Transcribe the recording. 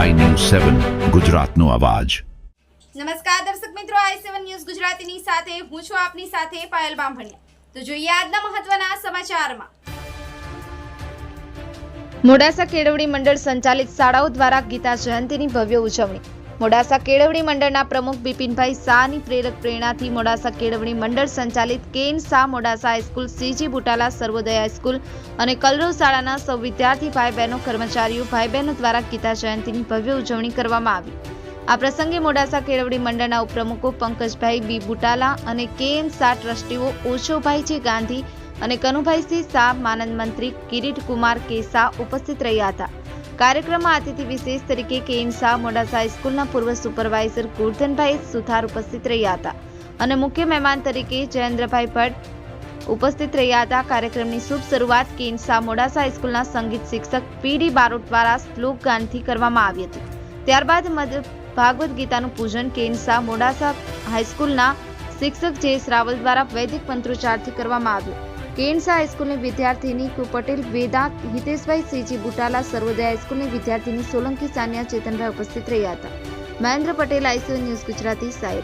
સેવન ગુજરાતનો અવાજ. નમસ્કાર દર્શક મિત્રો આઈ સેવન ન્યૂઝ ગુજરાતીની સાથે હું છું આપની સાથે પાયલ બામભણિયા. તો જોઈએ આજના મહત્વના સમાચારમાં. મોડાસા કેળવણી મંડળ સંચાલિત શાળાઓ દ્વારા ગીતા જયંતિની ભવ્ય ઉજવણી. મોડાસા કેળવણી મંડળના પ્રમુખ બિપિનભાઈ શાહની પ્રેરક પ્રેરણાથી મોડાસા કેળવણી મંડળ સંચાલિત Ken Shah Modasa high school, CG Butala Sarvodaya high school અને કલરવ શાળાના સૌ વિદ્યાર્થી ભાઈ બહેનો કર્મચારીઓ ભાઈ બહેનો દ્વારા ગીતા જયંતિની ભવ્ય ઉજવણી કરવામાં આવી. આ પ્રસંગે મોડાસા કેળવણી મંડળના ઉપપ્રમુખો પંકજભાઈ બી બુટાલા અને કેએન શાહ ટ્રસ્ટીઓ ઓછોભાઈજી ગાંધી અને કનુભાઈ સિંહ શાહ, માનદ મંત્રી કિરીટ કુમાર કે શાહ ઉપસ્થિત રહ્યા હતા. કાર્યક્રમમાં અતિથિ વિશેષ તરીકે કેએમ શાહ મોડાસા હાઈસ્કૂલના પૂર્વ સુપરવાઇઝર ગોરધનભાઈ સુથાર ઉપસ્થિત રહ્યા હતા અને મુખ્ય મહેમાન તરીકે જયેન્દ્રભાઈ ભટ્ટ ઉપસ્થિત રહ્યા હતા. કાર્યક્રમની શુભ શરૂઆત કેન શાહ મોડાસા હાઈસ્કૂલના સંગીત શિક્ષક પીડી બારોટ દ્વારા શ્લોક ગાનથી કરવામાં આવી હતી. ત્યારબાદ ભાગવત ગીતાનું પૂજન કેન શાહ મોડાસા હાઈસ્કૂલના શિક્ષક જયેશ રાવલ દ્વારા વૈદિક મંત્રોચ્ચારથી કરવામાં આવ્યું. કેન શાહ હાઈસ્કૂલની વિદ્યાર્થીની કુપટેલ પટેલ વેદાંત હિતેશભાઈ સીજી બુટાલા, સર્વોદય હાઈસ્કૂલની વિદ્યાર્થીની સોલંકી સાનિયા ચેતનભાઈ ઉપસ્થિત રહ્યા હતા. Mahendra Patel, ICU news Gujarati, Saira.